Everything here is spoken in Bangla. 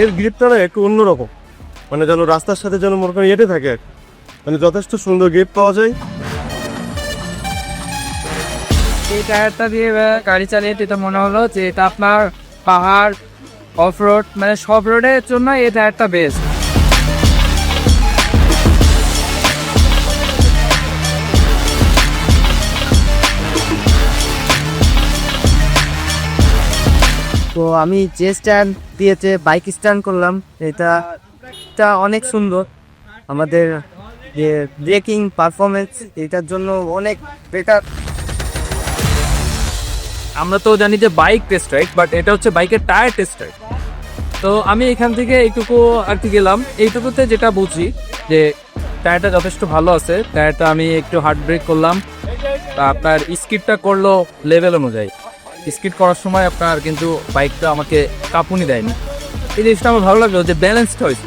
এর গ্রিপটা না একটু অন্যরকম। মানে যেন রাস্তার সাথে যেন মনে করেন এটে থাকে মানে যথেষ্ট সুন্দর গ্রিপ পাওয়া যায়। এই টায়ারটা দিয়ে গাড়ি চালিয়ে যেটা মনে হলো যে এটা আপনার পাহাড় অফ রোড মানে সব রোডের জন্য এই টায়ারটা বেস্ট তো আমি যে স্ট্যান্ড দিয়েছে বাইক স্ট্যান্ড করলাম, এটা এটা অনেক সুন্দর। আমাদের যে ব্রেকিং পারফরমেন্স এটার জন্য অনেক বেটার আমরা তো জানি যে বাইক টেস্ট রাইড বাট এটা হচ্ছে বাইকের টায়ার টেস্ট রাইড তো আমি এখান থেকে এইটুকু আর কি গেলাম। এইটুকুতে যেটা বুঝি যে টায়ারটা যথেষ্ট ভালো আছে। টায়ারটা আমি একটু হার্ড ব্রেক করলাম আপনার স্কিডটা করল লেভেল অনুযায়ী। স্কিড করার সময় আপনার কিন্তু বাইকটা আমাকে কাঁপুনি দেয়নি। এই জিনিসটা আমার ভালো লাগল যে ব্যালেন্সড হয়েছে